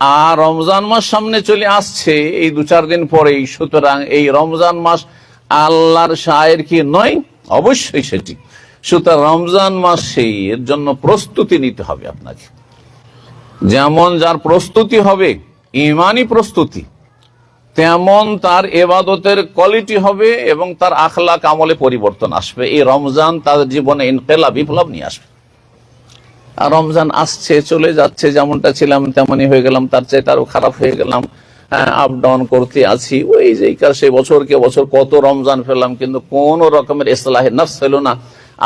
আর রমজান মাস সামনে চলে আসছে। এই দু চার দিন পরেই, সুতরাং এই রমজান মাস আল্লাহর শায়ের কি নয়? অবশ্যই সেটি। সুতরাং রমজান মাসে এর জন্য প্রস্তুতি নিতে হবে আপনাকে। যেমন যার প্রস্তুতি হবে ইমানি প্রস্তুতি, তেমন তার এবাদতের কোয়ালিটি হবে এবং তার আখলাক আমলে পরিবর্তন আসবে। এই রমজান তার জীবনে ইনকেলা বিপ্লব নিয়ে আসবে। রমজান আসছে, চলে যাচ্ছে, যেমনটা ছিলাম, তেমনই হয়ে গেলাম, তার চাইতে আরও খারাপ হয়ে গেলাম। আপ ডাউন করতে আছি। ওই যে সেই বছরকে বছর কত রমজান ফেললাম, কিন্তু কোন রকমের ইসলাহে, নফস হলো না।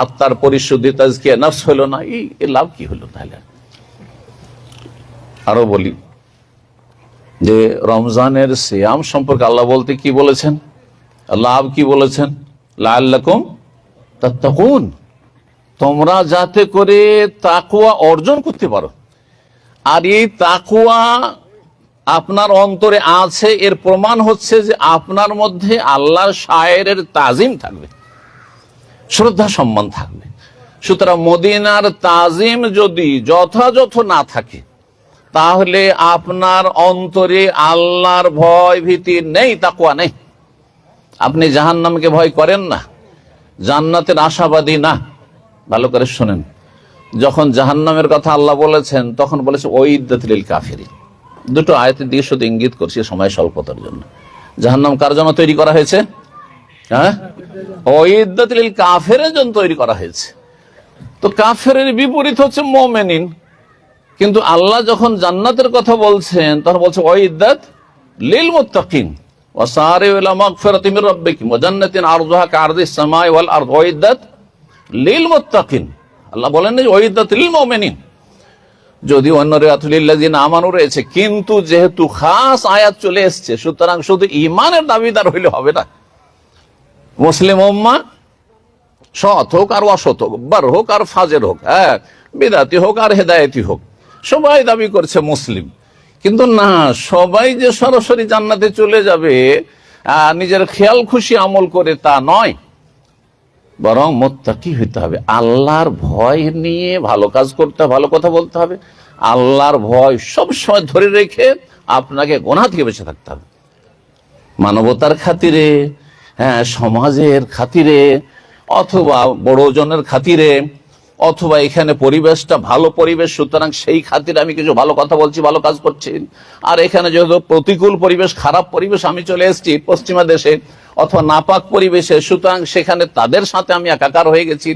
আত্মার পরিশুদ্ধি, তাজকিয়া, নফস হলো না। এই লাভ কি হলো তাহলে? আরও বলি যে রমজানের সিয়াম সম্পর্কে আল্লাহ বলতে কি বলেছেন? লাভ কি বলেছেন? লাল্লাকুম তাত্তাকুন। তোমরা যাতে করে তাকুয়া অর্জন করতে পারো। আর এই তাকুয়া আপনার অন্তরে আছে, এর প্রমাণ হচ্ছে যে আপনার মধ্যে আল্লাহর শায়ের তাজিম থাকবে, শ্রদ্ধা সম্মান থাকবে। সুতরাং মদিনার তাজিম যদি যথাযথ না থাকে, তাহলে আপনার অন্তরে আল্লাহর ভয় ভীতি নেই তাকুয়া নেই। আপনি জাহান্নামকে ভয় করেন না, জান্নাতের আশাবাদী না। ভালো করে শোনেন। যখন জাহান্নামের কথা আল্লাহ বলেছেন, তখন বলেছে ওইদাতিল কাফেরি দুটো আয়তের দিকে শুধু ইঙ্গিত করছি সময় স্বল্পতার জন্য। জাহান্নাম কার জন্য তৈরি করা হয়েছে? হ্যাঁ? ওইদাতিল কাফের জন্য তৈরি করা হয়েছে। তো কাফের বিপরীত হচ্ছে মোমেনিন। কিন্তু আল্লাহ যখন জান্নাতের কথা বলছেন, তখন বলছে ওইদাত লিল মুত্তাকিন। ওয়াসারে ইলা মাগফিরাতিমির রাব্বিকুম। ওয়া জান্নাতিন আরযুহা কাআরদিস সামাই ওয়াল আরদ। ওইদাত লিল মোত্তাকিন। আল্লাহ বলেন ওইদাত লিল মোমেনিন। যদি অন্য রেয়াতুলিল্লাদিন আমানও রয়েছে, কিন্তু যেহেতু খাস আয়াত চলে এসছে, সুতরাং শুধু ইমানের দাবিদার হইলে হবে না। মুসলিম ওম্মা সৎ হোক আর অসৎ হোক বার হোক আর ফাজের হোক হ্যাঁ বিদাতি হোক আর হেদায়তি হোক, সবাই দাবি করছে মুসলিম। কিন্তু না, সবাই যে সরাসরি জান্নাতে চলে যাবে নিজের খেয়াল খুশি আমল করে তা নয়। বরং মোত্তাকি হইতে হবে। আল্লাহর ভয় নিয়ে ভালো কাজ করতে ভালো কথা বলতে হবে। আল্লাহর ভয় সব সময় ধরে রেখে আপনাকে গোনা থেকে বেঁচে থাকতে হবে। মানবতার খাতিরে হ্যাঁ সমাজের খাতিরে, অথবা বড়জনের খাতিরে অথবা এখানে পরিবেশটা ভালো পরিবেশ, সুতরাং সেই খাতিরে আমি কিছু ভালো কথা বলছি, ভালো কাজ করছি। আর এখানে যেহেতু প্রতিকূল পরিবেশ, খারাপ পরিবেশ, আমি চলে এসেছি পশ্চিমা দেশে অথবা নাপাক পরিবেশে, সুতরাং সেখানে তাদের সাথে আমি একাকার হয়ে গেছি।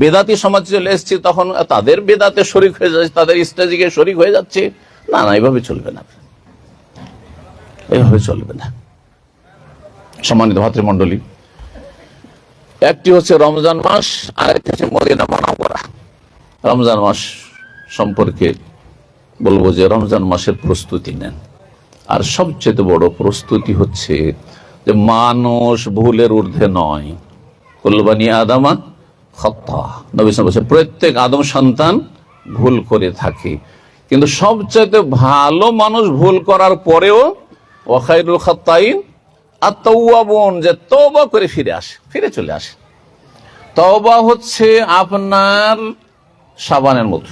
বেদাতি সমাজ চলে এসেছি, তখন তাদের বেদাতে শরিক হয়ে যাচ্ছে, তাদের স্টেজিকে শরিক হয়ে যাচ্ছে। না না, এভাবে চলবে না। এভাবে চলবে না। সম্মানিত ভাতৃমণ্ডলী একটি হচ্ছে রমজান মাস আর একটি হচ্ছে মদিনা মানাবরা রমজান মাস সম্পর্কে বলব যে রমজান মাসের প্রস্তুতি নেন। আর সবচেয়ে বড় প্রস্তুতি হচ্ছে যে মানুষ ভুলের ঊর্ধ্বে নয়। কুলবানি আদামা খত্তা। প্রত্যেক আদম সন্তান ভুল করে থাকে। কিন্তু সবচেয়ে ভালো মানুষ ভুল করার পরেও ওয়াখাইরুল খত্তাইন আর তৌয়াবন যে তওবা করে ফিরে আসে ফিরে চলে আসে। তওবা হচ্ছে আপনার সাবানের মতো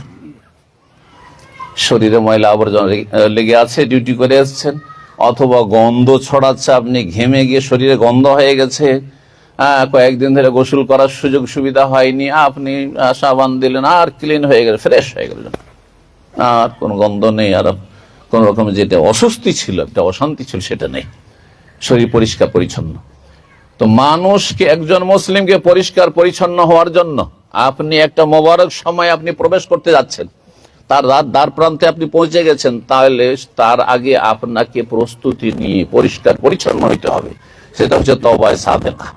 শরীরে ময়লা আবর্জনা লেগে- আছে ডিউটি করে এসছেন অথবা গন্ধ ছড়াচ্ছে আপনি ঘেমে গিয়ে শরীরে গন্ধ হয়ে গেছে আহ, কয়েকদিন ধরে গোসল করার সুযোগ সুবিধা হয়নি আপনি সাবান দিলেন আর ক্লিন হয়ে গেল ফ্রেশ হয়ে গেলেন আর কোনো গন্ধ নেই আর কোন রকম যেটা অস্বস্তি ছিল একটা অশান্তি ছিল সেটা নেই। শরীর পরিষ্কার পরিচ্ছন্ন। তো মানুষকে একজন মুসলিমকে পরিষ্কার পরিচ্ছন্ন হওয়ার জন্য আপনি একটা মোবারক সময় আপনি প্রবেশ করতে যাচ্ছেন। তার রাত, দ্বার প্রান্তে আপনি পৌঁছে গেছেন, তাহলে তার আগে আপনাকে প্রস্তুতি নিয়ে পরিষ্কার পরিচ্ছন্ন হইতে হবে। সেটা হচ্ছে তবায় সাদেকা।